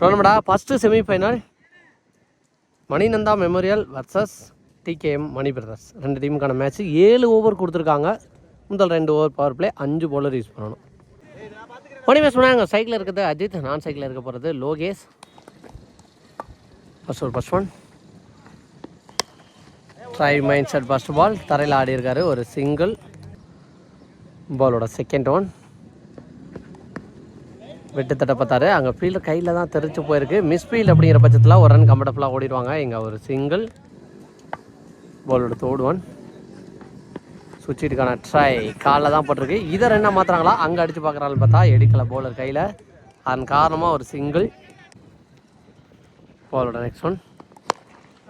டோர்னமெண்டா first semifinal Maninanda memorial versus TKM Mani brothers ரெண்டு டீமுக்கான match ஏழு ஓவர் கொடுத்துருக்காங்க. முதல் ரெண்டு ஓவர் பவர் பிளே அஞ்சு பவுலர் யூஸ் பண்ணணும். மணி மேட்ச் பண்ணாங்க. சைக்கிள் இருக்கிறது அஜித் நான் சைக்கிள் இருக்க போகிறது லோகேஷ். ஃபர்ஸ்ட் ஒரு first one try mind set first ball தரையில் ஆடி இருக்காரு ஒரு சிங்கிள் பாலோட செகண்ட் ஒன் விட்டு தட்ட அங்கே ஃபீல்டு கையில் தான் தெரிச்சு போயிருக்கு. மிஸ் ஃபீல்டு அப்படிங்கிற பட்சத்தில் ஒரு ரன் கம்ஃபர்டபுளாக ஓடிடுவாங்க. இங்கே ஒரு சிங்கிள் பால் எடுத்து ஓடுவான். சுவிட்சிட்டுக்கான ட்ரை காலில் தான் போட்டிருக்கு. இதை என்ன மாற்றுறாங்களா அங்கே அடித்து பார்க்குறாங்கன்னு பார்த்தா எடுக்கலை பவுலர் கையில். அதன் காரணமாக ஒரு சிங்கிள் பாலோட நெக்ஸ்ட் ஒன்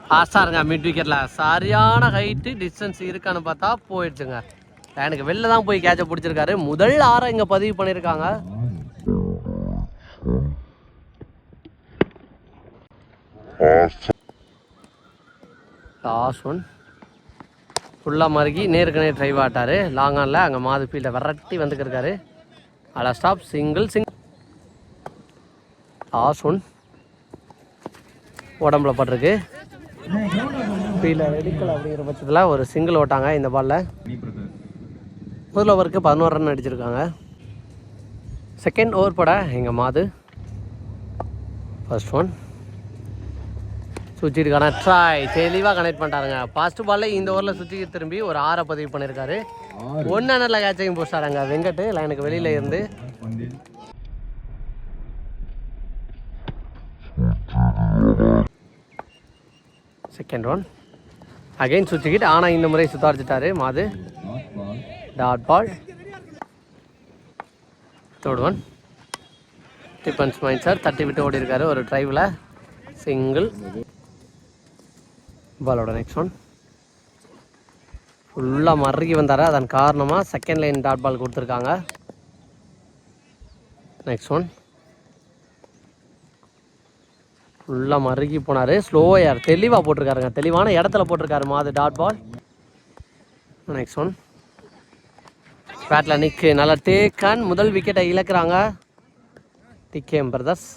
ஃபாஸ்ட்டாக இருங்க மிட் விக்கெட்டில் சரியான ஹைட்டு டிஸ்டன்ஸ் இருக்கான்னு பார்த்தா போயிடுச்சுங்க. எனக்கு வெளில தான் போய் கேட்சை பிடிச்சிருக்காரு. முதல் ஆறை இங்கே பதிவு பண்ணியிருக்காங்க. Last one. ஃபுல்லாக மறுக்கி நேருக்கு நேர் ட்ரைவ் ஆட்டார். லாங் ஆனில் அங்கே மாது ஃபீல்டை விரட்டி வந்துக்கிருக்காரு. அட stop single sing last one. உடம்புல பட்டிருக்கு. ஃபீல்டர் எடுக்கல அப்படிங்கிற பட்சத்தில் ஒரு சிங்கிள் ஓட்டாங்க இந்த பாலில் முதல் ஓவருக்கு பதினோரு ரன் அடிச்சிருக்காங்க. செகண்ட் ஓவர் பட எங்கள் மாது. ஃபர்ஸ்ட் ஒன் சுவிட்சிட்டு கனெக்ட் ட்ரை தெளிவாக கனெக்ட் பண்ணிட்டாருங்க ஃபர்ஸ்ட் பால்ல இந்த ஓவரில் சுவிட்சுக்கு திரும்பி ஒரு ஆறை பதிவு பண்ணியிருக்காரு ஒன்று நல்ல கேட்சையும் போஸ்டாருங்க வெங்கட் லைனுக்கு வெளியில் இருந்து. செகண்ட் ஒன் அகைன் சுவிட்சுக்கிட்டு ஆனால் இந்த முறை சுத்தாடிச்சிட்டாரு Madhu. Dot ball third one defence mind sir தட்டி விட்டு ஓடி இருக்காரு ஒரு ட்ரைவில் சிங்கிள் பாலோட நெக்ஸ்ட் ஒன் ஃபுல்லாக மறுகி வந்தார். அதன் காரணமாக செகண்ட் லைன் டாட் பால் கொடுத்துருக்காங்க. நெக்ஸ்ட் ஒன் ஃபுல்லாக மறுகி போனார். ஸ்லோயாக தெளிவாக போட்டிருக்காருங்க. தெளிவான இடத்துல போட்டிருக்காரு Madhu dot ball next one battle நிற்கு நல்லா டேக்கன் முதல் விக்கெட்டை இழக்கிறாங்க. டிகேஎம் பிரதர்ஸ்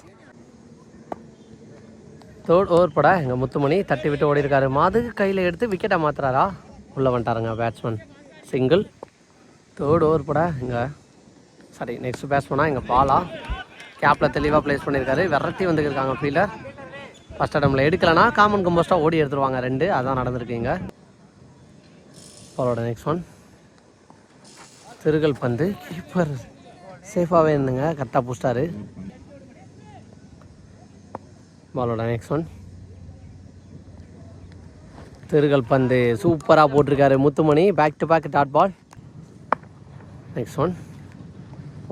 தேர்ட் ஓவர் பட எங்கள் முத்துமணி தட்டி விட்டு ஓடி இருக்காரு மாது கையில் எடுத்து விக்கெட்டை மாத்துறாரா? உள்ளே வந்துட்டாருங்க பேட்ஸ்மேன் சிங்கிள் தேர்ட் ஓவர் பட இங்கே. சாரி நெக்ஸ்ட் பேட்ஸ்மேனாக எங்கள் பாலா. கேப்பில் தெளிவாக ப்ளேஸ் பண்ணியிருக்காரு. விரட்டி வந்துருக்காங்க ஃபீல்டர் ஃபஸ்ட் அடமில் எடுக்கலைன்னா காமன் கம்போஸ்ட்டாக ஓடி எடுத்துருவாங்க ரெண்டு. அதான் நடந்திருக்கீங்க பாலோட நெக்ஸ்ட் ஒன் திருகல் பந்து. கீப்பர் சேஃபாகவே இருந்துங்க. கரெக்டாக புஷ்டாரு பாலோட நெக்ஸ்ட் ஒன் திருகல் பந்து சூப்பராக போட்டிருக்காரு Muthumani. Back to back dot ball next one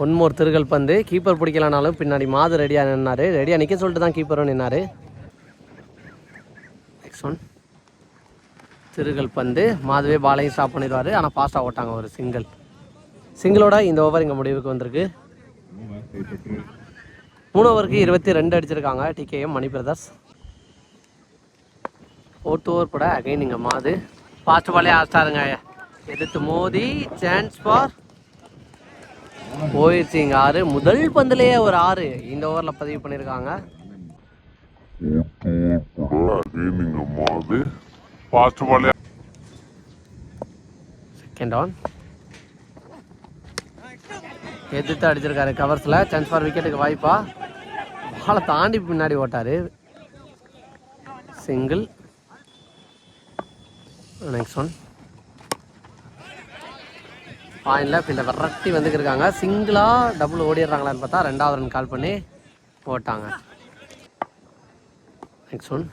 one more திருகல் பந்து. கீப்பர் பிடிக்கலனாலும் பின்னாடி மாது ரெடியாக நின்னார். ரெடியாக நிற்க சொல்லிட்டு தான் கீப்பரும் நின்னார். நெக்ஸ்ட் ஒன் திருகல் பந்து. மாதுவே பாலையும் ஸ்டாப் பண்ணிடுவார். ஆனால் ஃபாஸ்ட்டாக ஓட்டாங்க ஒரு சிங்கிள் சிங்கிளோட இந்த ஓவர் இங்கே முடிவுக்கு வந்திருக்கு. மூணு ஓவருக்கு இருபத்தி ரெண்டு அடிச்சிருக்காங்க. TKM Mani brothers fourth over கூட அகைன் இங்கே மாது. ஃபாஸ்ட் பாலே ஆஸ்டாருங்க எதிர்த்து மோதி சான்ஸ் ஃபார் போயிடுச்சு இங்கே ஆறு. முதல் பந்துலேயே ஒரு ஆறு. இந்த ஓவரில் பதிவு பண்ணியிருக்காங்க செகண்ட் ஆன் எதிர்த்து அடிச்சிருக்காரு. கவர்ஸில் சான்ஸ் ஃபார் விக்கெட்டுக்கு வாய்ப்பா. பாலை தாண்டி பின்னாடி ஓட்டாரு. சிங்கிள் நெக்ஸ்ட் ஒன் பாயிண்டில் ஃபீல்டை விரட்டி வந்துக்கிருக்காங்க. சிங்கிளாக டபுள் ஓடிடுறாங்களான்னு பார்த்தா ரெண்டாவது ரன் கால் பண்ணி ஓட்டாங்க நெக்ஸ்ட் ஒன்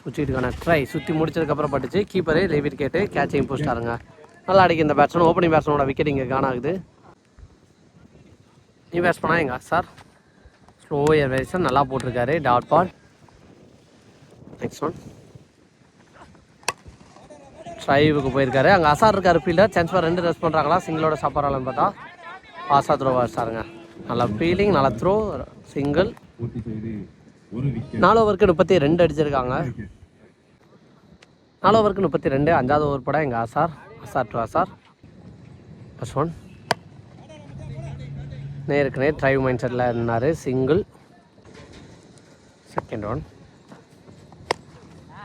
சுற்றிட்டுக்கான ட்ரை சுற்றி முடிச்சதுக்கப்புறம் பட்டுச்சு. கீப்பரு லெவிட் கேட்டு கேட்சையும் பூஸ்டாருங்க நல்லா அடிக்க இந்த பேட்ஸ்மேன் ஓப்பனிங் பேட்ஸ்மேனோட விக்கெட் இங்கே காணாகுது. நீ பேட்ஸ் பண்ணா எங்க? சார் ஸ்லோ ஏர்வேஸன் நல்லா போட்டிருக்காரு. டாட் பால் நெக்ஸ்ட் ஒன் ட்ரைவுக்கு போயிருக்காரு. அங்கே அசார் இருக்காரு ஃபீல்டர் சான்ஸ் ஃபார் ரெண்டு ரெஸ்ட் பண்ணுறாங்களா சிங்கிளோட சாப்பிட்றாங்கன்னு பார்த்தா. பாஸாக த்ரோ வச்சாருங்க. நல்லா ஃபீலிங் நல்லா த்ரோ சிங்கிள் நாலு ஓவருக்கு முப்பத்தி ரெண்டு அடிச்சிருக்காங்க. நாலு ஓவருக்கு முப்பத்தி ரெண்டு. அஞ்சாவது ஓவர் படம் எங்கள் Azhar Azhar to Azhar first one நேருக்கு நேர் ட்ரைவ் மைண்ட் செட்டில் இருந்தார் சிங்கிள் செகண்ட் ஒன்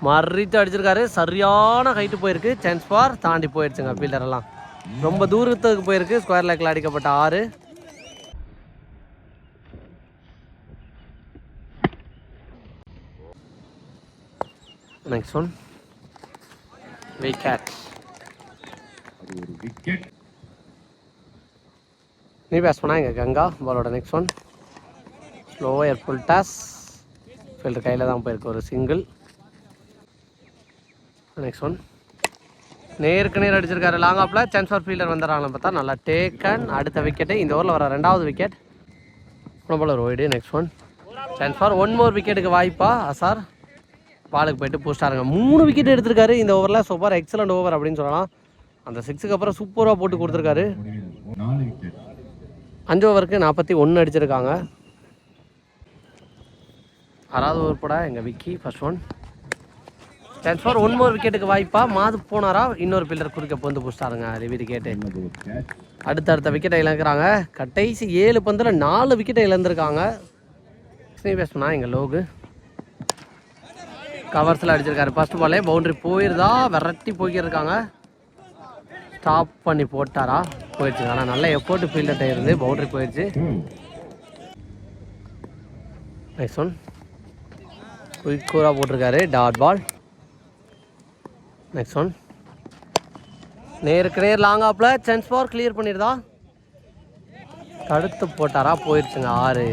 மறித்து அடிச்சிருக்காரு. சரியான ஹைட்டு போயிருக்கு. சான்ஸ் ஃபார் தாண்டி போயிடுச்சுங்க ஃபீல்டரெல்லாம் ரொம்ப தூரத்துக்கு போயிருக்கு. ஸ்கொயர் லேக்கில் அடிக்கப்பட்ட ஆறு. நெக்ஸ்ட் ஒன் விக்கெட் நீ பேஸ் இங்கே கங்கா பாலோட next one slower full toss fielder கையில் தான் போயிருக்கு ஒரு சிங்கிள் நெக்ஸ்ட் ஒன் நேருக்கு நேர் அடிச்சிருக்காரு. லாங் ஆப்பில் சான்ஸ் ஃபார் ஃபீல்டர் வந்துடுறாங்கன்னு பார்த்தா நல்லா டேக்கன் அடுத்த விக்கெட்டு இந்த ஓவரில் வர ரெண்டாவது விக்கெட் போல ஒரு next one chance for one more விக்கெட்டுக்கு வாய்ப்பா சார் பாலுக்கு போயிட்டு பூஸ்டாருங்க மூணு விக்கெட் எடுத்திருக்காரு இந்த ஓவரில் சூப்பர் எக்ஸலண்ட் ஓவர் அப்படின்னு சொல்லலாம். அந்த சிக்ஸுக்கு அப்புறம் சூப்பராக போட்டு கொடுத்துருக்காரு. அஞ்சு ஓவருக்கு நாற்பத்தி ஒன்று அடிச்சிருக்காங்க. ஆறாவது ஓவர் போட எங்கள் Vicky first one chance for one more விக்கெட்டுக்கு வாய்ப்பா. மாது போனாரா? இன்னொரு பில்லர் குறுக்க வந்து புடிச்சாருங்க ரிவி கேட்டு. அடுத்தடுத்த விக்கெட்டை இழக்கிறாங்க. கடைசி ஏழு பந்தில் நாலு விக்கெட்டை இழந்திருக்காங்க. ஸ்ரீவேஸ்வனா எங்கள் லோகு. கவர்ஸில் அடிச்சிருக்காரு. ஃபர்ஸ்ட் பாலே பவுண்டரி போயிருதா? விரட்டி போய்க்கிருக்காங்க ஸ்டாப் பண்ணி போட்டாரா? போயிடுச்சுங்க ஆனால் நல்ல எஃபோர்ட் ஃபீல்டர்கிட்ட இருந்து பவுண்டரி போயிடுச்சு. நெக்ஸ்ட் ஒன் குயிக்கூராக போட்டிருக்காரு. டாட் பால் நெக்ஸ்ட் ஒன் நேருக்கு நேர் லாங் ஆப்பில் சென்ஸ் பவர் கிளியர் பண்ணிடுதா தடுத்து போட்டாரா? போயிடுச்சுங்க. ஆறு.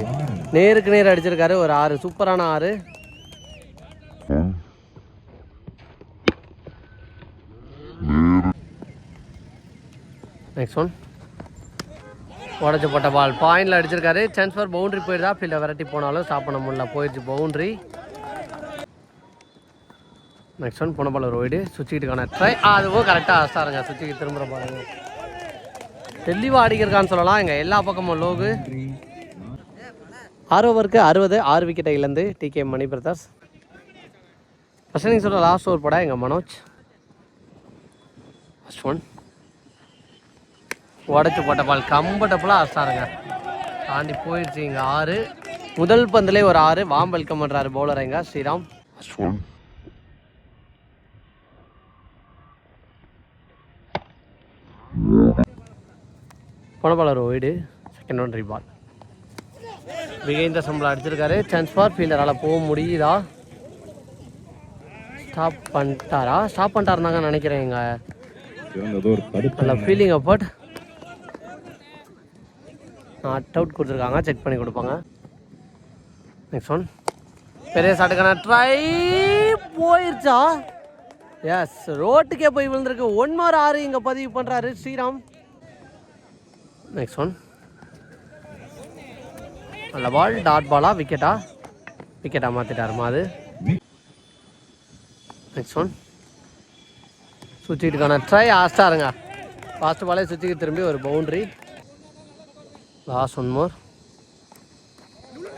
நேருக்கு நேர் அடிச்சிருக்காரு. ஒரு ஆறு. சூப்பரான ஆறு. நெக்ஸ்ட் ஒன் உடச்சி போட்ட பால். பாயிண்டில் அடிச்சிருக்காரு. சான்ஸ் ஃபார் பவுண்டரி போயிடுதா ஃபீல்டை விரட்டி போனாலும் ஸ்டாப் பண்ண முடியல. போயிடுச்சு பவுண்ட்ரி நெக்ஸ்ட் ஒன் போன பால் ஒரு ஒய்டு சுவிட்சுக்கிட்டுக்கான ட்ரை அதுவும் கரெக்டாக அஸ்டாருங்க சுவிட்சுக்கு திரும்புகிற பாருங்க தெளிவாக அடிக்கிறக்கான்னு சொல்லலாம். எங்கள் எல்லா பக்கமும் லோகு ஆறு ஓவருக்கு அறுபது. ஆறு விக்கெட்டை இழந்து டிகே மணி பிரதாஸ் ஃபஸ்ட் நீங்கள் சொல்கிற லாஸ்ட் ஓவர் போட எங்கள் மனோஜ். ஃபஸ்ட் ஒன் உடச்சி போட்ட பால் கம்ஃபர்டபுளாக அடிச்சாருங்க தாண்டி போயிடுச்சு இங்கே ஆறு. முதல் பந்திலே ஒரு ஆறு. வாம் வெல்கம் பண்ணுறாரு பவுலர் எங்க ஸ்ரீராம். போன பால் ஒரு ஒய்டு செகண்ட் ஒன் பால் விகைந்த சம்பளம் அடிச்சிருக்காரு. சான்ஸ் ஃபார் ஃபீல்டரால் போக முடியுதா? ஸ்டாப் பண்ணிட்டாரா? ஸ்டாப் பண்ணிட்டாருந்தாங்க நினைக்கிறேன் தடுப்பு நல்ல ஃபீலிங் அப்பட் நாட் அவுட் கொடுத்துருக்காங்க. செக் பண்ணி கொடுப்பாங்க. நெக்ஸ்ட் ஒன் பெரிய சாட்டுக்கான ட்ரை போயிருச்சா? எஸ் ரோட்டுக்கே போய் விழுந்திருக்கு. ஒன் மார் ஆறு இங்கே பதிவு பண்ணுறாரு ஸ்ரீராம். நெக்ஸ்ட் ஒன் நல்ல பால் டாட் பாலா விக்கெட்டா விக்கெட்டா மாற்றிட்டாருமா அது? நெக்ஸ்ட் ஒன் சுவிட்சுக்கிட்டுக்கான ட்ரை ஆஸ்டாருங்க ஃபாஸ்ட் பாலே சுவிட்சுக்கு திரும்பி ஒரு பவுண்ட்ரி லாஸ்ட் ஒன் மோர்.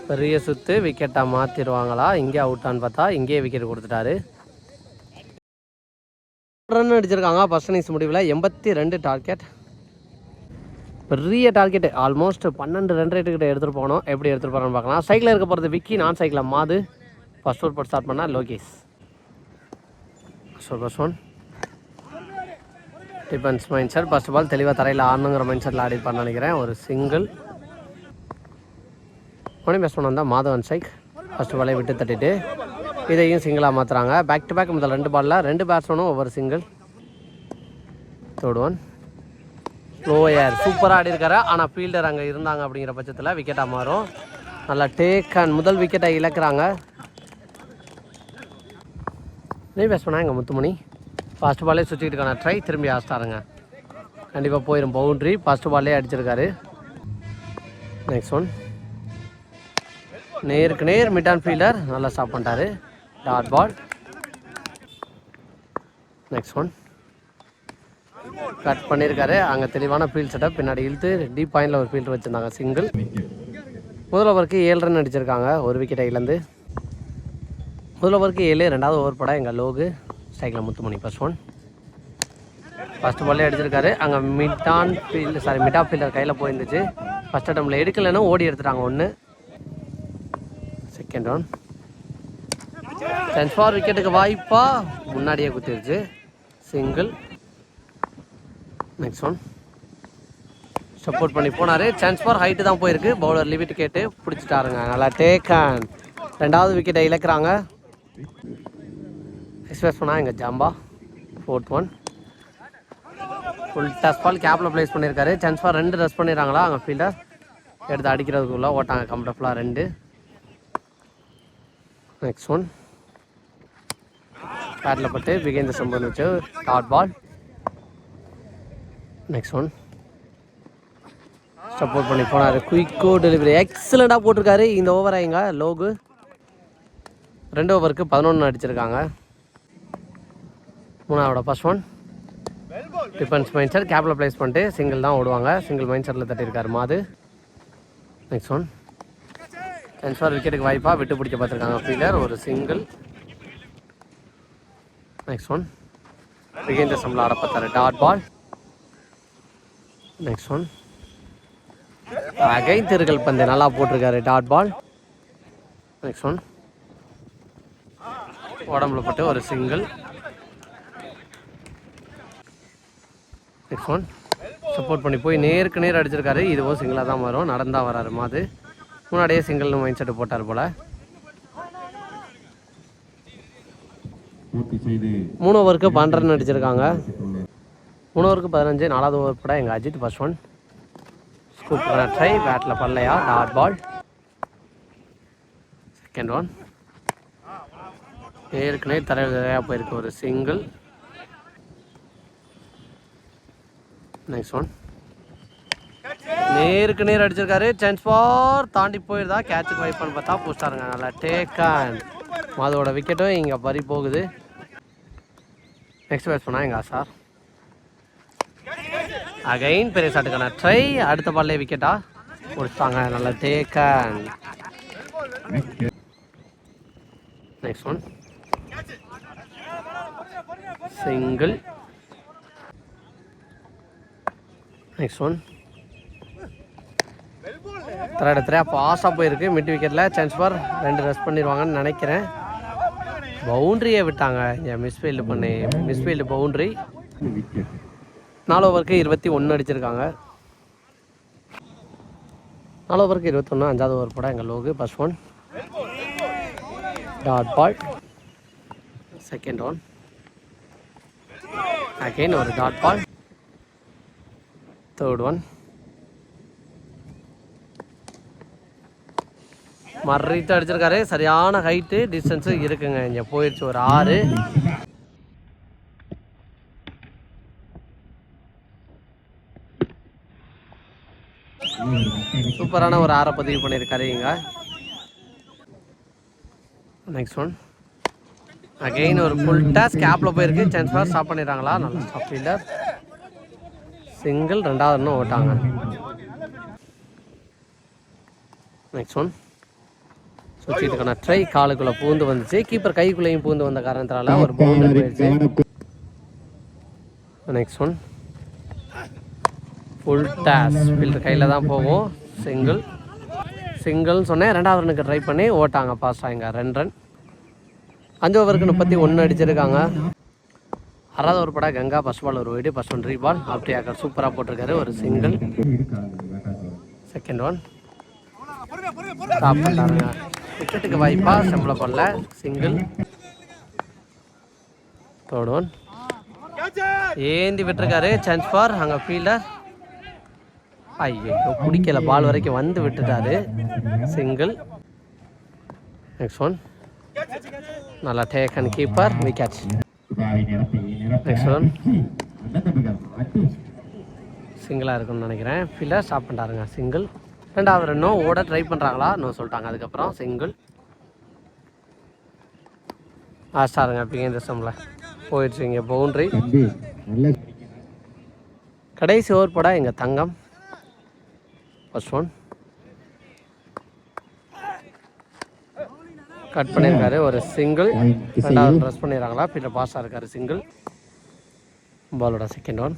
பெரிய சுற்று விக்கெட்டாக மாற்றிடுவாங்களா இங்கே அவுட்டான்னு பார்த்தா இங்கேயே விக்கெட் கொடுத்துட்டாரு. ரன் அடிச்சிருக்காங்க ஃபர்ஸ்ட் இன்னிங்ஸ் முடிவில். எண்பத்தி ரெண்டு டார்கெட் பெரிய டார்கெட் ஆல்மோஸ்ட் பன்னெண்டு ரன் ரேட்டுக்கிட்ட எடுத்துகிட்டு போகணும். எப்படி எடுத்துகிட்டு போகிறோன்னு பார்க்கலாம். சைக்கிளில் இருக்க போகிறது விக்கி நான் சைக்கிளில் மாது. ஃபர்ஸ்ட் ஓவர் போட்டு ஸ்டார்ட் பண்ணால் Lokesh. So first one defence mind set first all தெளிவாக தரையில் ஆடணுங்கிற மைண்ட் செட்டில் ஆடிப்பார்னு நினைக்கிறேன். ஒரு சிங்கிள் மணி பேட்ஸ்மேன் வந்தால் மாதவன் சைக். ஃபஸ்ட் பாலை விட்டு தட்டிட்டு இதையும் சிங்கிளாக மாற்றுறாங்க பேக் டு பேக் முதல் ரெண்டு பாலில் ரெண்டு பேட்ஸ்மேனும் ஒவ்வொரு சிங்கிள் தேர்ட் ஒன் லோயர் சூப்பராக ஆடி இருக்காரு ஆனால் ஃபீல்டர் அங்கே இருந்தாங்க அப்படிங்கிற பட்சத்தில் விக்கெட்டாக மாறும். நல்லா டேக் அண்ட் முதல் விக்கெட்டை இழக்கிறாங்க. நீ பேட்ஸ்மேனா எங்கள் முத்துமணி. ஃபஸ்ட் பாலே சுற்றிக்கிட்டுக்கான ட்ரை திரும்பி ஆஸ்டாருங்க கண்டிப்பாக போயிடும் பவுண்ட்ரி ஃபஸ்ட் பால்லே அடிச்சிருக்காரு. நெக்ஸ்ட் ஒன் நேருக்கு நேர் மிட்டான் ஃபீல்டர் நல்லா ஸ்டாப் பண்ணிட்டாரு. Dot ball next one cut பண்ணியிருக்காரு அங்கே தெளிவான ஃபீல்ட் செட்டப் பின்னாடி இழுத்து டீப் பாயிண்டில் ஒரு ஃபீல்டர் வச்சுருந்தாங்க சிங்கிள் முதல் ஓவருக்கு ஏழு ரன் அடிச்சிருக்காங்க. ஒரு விக்கெட்டை இழந்து. முதல் ஓவருக்கு ஏழு ரெண்டாவது ஓவர் படம் எங்கள் லோகு. ஸ்ட்ரைக்கில் முத்துமணி ஃபர்ஸ்ட் ஒன் ஃபர்ஸ்ட் பால்லே அடிச்சிருக்காரு. அங்கே mid on field sorry mid on fielder கையில் போயிருந்துச்சு. ஃபஸ்ட் அட்டம்ல எடுக்கலைன்னா ஓடி எடுத்துட்டாங்க ஒன்று செகண்ட் ஒன். சென்ஸ் ஃபார் விக்கெட்டுக்கு வாய்ப்பா. முன்னாடியே குத்திருச்சு. சிங்கிள் நெக்ஸ்ட் ஒன் சப்போர்ட் பண்ணி போனாரு. சான்ஸ் ஃபார் ஹைட்டு தான் போயிருக்கு. பவுலர் லிமிட் கேட்டு பிடிச்சிட்டாருங்க. நல்லா டேக்கன் ரெண்டாவது விக்கெட்டை இழக்கிறாங்க. எக்ஸ்பிரஸ் பண்ணால் எங்கள் Zampa. Fourth one full toss ball கேப்பில் ப்ளேஸ் பண்ணியிருக்காரு சான்ஸ் ஃபார் ரெண்டு ரஸ் பண்ணிடுறாங்களா? அங்கே ஃபீல்டர் எடுத்து அடிக்கிறதுக்குள்ளே ஓட்டாங்க. கம்ஃபர்டபுளாக ரெண்டு. நெக்ஸ்ட் ஒன் பேட்டில் பட்டு விகேந்திர சம்பவம் வச்சு dot ball next one support பண்ணி போனார். குயிக்கோ டெலிவரி எக்ஸலண்ட்டாக போட்டிருக்காரு. இந்த ஓவராக எங்க லோகு. ரெண்டு ஓவருக்கு பதினொன்று அடிச்சிருக்காங்க. மூணாவோட first one defence mind set கேப்பில் ப்ளேஸ் பண்ணிட்டு சிங்கிள் தான் ஓடுவாங்க. சிங்கிள் மைண்ட் செட்டில் தட்டியிருக்காரு மாது. நெக்ஸ்ட் ஒன் சான்ஸ்ஃபார் விக்கெட்டுக்கு வாய்ப்பாக விட்டு பிடிக்க பார்த்துருக்காங்க. ஃபீல்டர் ஒரு சிங்கிள் நெக்ஸ்ட் ஒன் விகேந்திர சம்பளம் ஆடப்பத்தாரு dot ball next one again திருகல் பந்து நல்லா போட்டிருக்காரு. டாட் பால் நெக்ஸ்ட் ஒன் உடம்புல போட்டு ஒரு சிங்கிள் நெக்ஸ்ட் ஒன் சப்போர்ட் பண்ணி போய் நேருக்கு நேர் அடிச்சிருக்காரு. இதுவும் சிங்கிளாக தான் வரும். நடந்தால் வராரு மாது. முன்னாடியே சிங்கிள்னு மைண்ட் செட்டு போட்டார் போல. மூணு ஓவருக்கு பன்னெண்டு அடிச்சிருக்காங்க. மூணு ஓவருக்கு பதினஞ்சு நாலாவது ஓவர் கூட எங்கள் Ajith first one scoop try battle பல்லையா? டாட் பால் செகண்ட் ஒன் ஏற்கனவே தரையாக போயிருக்கு ஒரு சிங்கிள் நெக்ஸ்ட் ஒன் நேருக்கு நேர் அடிச்சிருக்காரு. சான்ஸ் ஃபார் தாண்டி போயிருந்தா கேட்சுக்கு வைப்பான்னு பார்த்தா பூஸ்டாருங்க. நல்லா டேக்கான் அதோட விக்கெட்டும் இங்கே பறி போகுது. நெக்ஸ்ட் பேட்ஸ் பண்ணால் எங்க சார் அகைன் பெரிய சாட்டுக்கான ட்ரை அடுத்த பால்லே விக்கெட்டா முடிச்சிட்டாங்க நல்ல taken next one single next one திரை திரையா பாஸாக போயிருக்கு. மிட் விக்கெட்டில் சான்ஸ் ஃபார் ரெண்டு ரெஸ்ட் பண்ணிடுவாங்கன்னு நினைக்கிறேன். பவுண்ட்ரியே விட்டாங்க. இங்கே மிஸ்ஃபீல்டு பண்ணி மிஸ்ஃபீல்டு பவுண்ட்ரி நாலு ஓவருக்கு இருபத்தி ஒன்று அடிச்சிருக்காங்க. நாலு ஓவருக்கு இருபத்தொன்று அஞ்சாவது ஓவர் போட எங்கள் Logu first one dot ball second one again ஒரு டாட் பால் தேர்ட் ஒன் மறித்து அடிச்சிருக்காரு. சரியான ஹைட்டு டிஸ்டன்ஸு இருக்குங்க. இங்கே போயிடுச்சு ஒரு ஆறு. சூப்பரான ஒரு ஆரை பதிவு பண்ணியிருக்காரு இங்க. நெக்ஸ்ட் ஒன் அகெயின் ஒரு ஃபுல் டேஸ் கேப்பில் போயிருக்கு. சான்ஸ் ஃபார் ஸ்டாப் பண்ணிடுறாங்களா? நல்லா ஸ்டாப் ஃபீல்டர் சிங்கிள் ரெண்டாவது இன்னும் ஓட்டாங்க. நெக்ஸ்ட் ஒன் சுற்றிட்டுக்கான ட்ரை காலுக்குள்ளே பூந்து வந்துச்சு. கீப்பர் கைக்குள்ளேயும் பூந்து வந்த காரணத்தினால ஒரு பவுண்டரி போயிடுச்சு. Next one full toss fielder கையில் தான் போகும். சிங்கிள் சிங்கிள்னு சொன்னேன். ரெண்டாவது ரனுக்கு ட்ரை பண்ணி ஓட்டாங்க. பாஸ் ஆகிங்க ரெண்டு ரன் அஞ்சு ஓவருக்கு முப்பத்தி ஒன்று அடிச்சிருக்காங்க. ஆறாவது ஒரு படம் கங்கா ஃபர்ஸ்ட் பால் ஒரு வீடு ஃபர்ஸ்ட் ஒன் ரீ பால் ஆப்டியாக்கர் சூப்பராக போட்டிருக்காரு. ஒரு சிங்கிள் செகண்ட் ஒன் ஸ்டாப் விக்கெட்டுக்கு வாய்ப்பா செம்பளை பண்ணல சிங்கிள் தேர்ட் ஒன் ஏந்தி விட்டுருக்காரு சான்ஸ் ஃபார் அங்கே ஃபீல்டர் ஐயோ பிடிக்கல பால் வரைக்கும் வந்து விட்டுட்டாரு. சிங்கிள் நெக்ஸ்ட் ஒன் நல்லா take and keeper wicket next one சிங்கிளாக இருக்கும்னு நினைக்கிறேன். ஃபீல்டர் ஸ்டாப் பண்ணிட்டாருங்க சிங்கிள் ரெண்டாவது ரெண்டும் ஓட ட்ரை பண்ணுறாங்களா இன்னும் சொல்லிட்டாங்க. அதுக்கப்புறம் சிங்கிள் ஆஸ்டாருங்க பிகேந்திர சம்மில் போயிடுச்சு இங்கே பவுண்ட்ரி கடைசி ஓவர் போட எங்கள் தங்கம். ஃபர்ஸ்ட் ஒன் கட் பண்ணியிருக்காரு. ஒரு சிங்கிள் ரெண்டாவது ட்ரெஸ் பண்ணிடுறாங்களா? பின்ன பாஸாக இருக்காரு சிங்கிள் பாலோட செகண்ட் ஒன்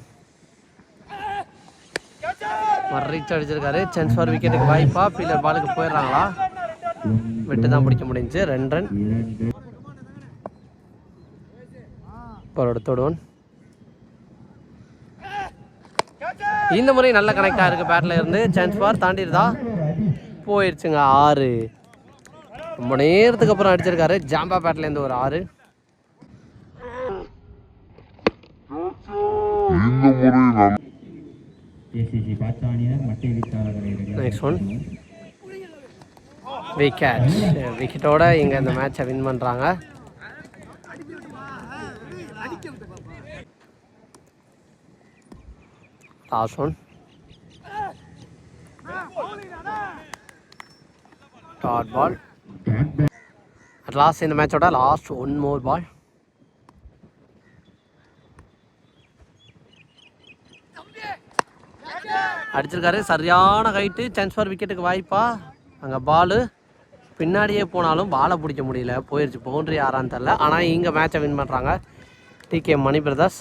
ரீச் அடிச்சிருக்காரு. சான்ஸ் ஃபார் விக்கெட்டுக்கு வாய்ப்பா. ஃபீல்டர் பாலுக்கு போயிடுறாங்களா? விட்டு தான் பிடிக்க முடிஞ்சுச்சு ரெண்டு ரன் இரண்டு இந்த முறை நல்ல கனெக்டாக இருக்குது பேட்டில் இருந்து. சான்ஸ் பார் தாண்டிடுதா? போயிடுச்சுங்க. ஆறு. ரொம்ப நேரத்துக்கு அப்புறம் அடிச்சிருக்காரு. ஜாம்பா பேட்லேருந்து ஒரு ஆறு. இந்த முறை ஏசிசி பாச்சானியர் மட்டை வித்தாளர்கள் நெக்ஸ்ட் ஒன் விக்கெட் விக்கெட்டோட இங்கே இந்த மேட்சை வின் பண்ணுறாங்க last one dot ball at last இந்த மேட்சோட லாஸ்ட் ஒன் மோர் பால் அடிச்சிருக்காரு. சரியான ஹைட்டு சான்ஸ் ஃபார் விக்கெட்டுக்கு வாய்ப்பா. அங்கே பாலு பின்னாடியே போனாலும் பாலை பிடிக்க முடியல. போயிடுச்சு பவுண்ட்ரி யாரான்னு தெரில ஆனால் இங்கே மேட்சை வின் பண்ணுறாங்க டிகே மணி பிரதாஸ்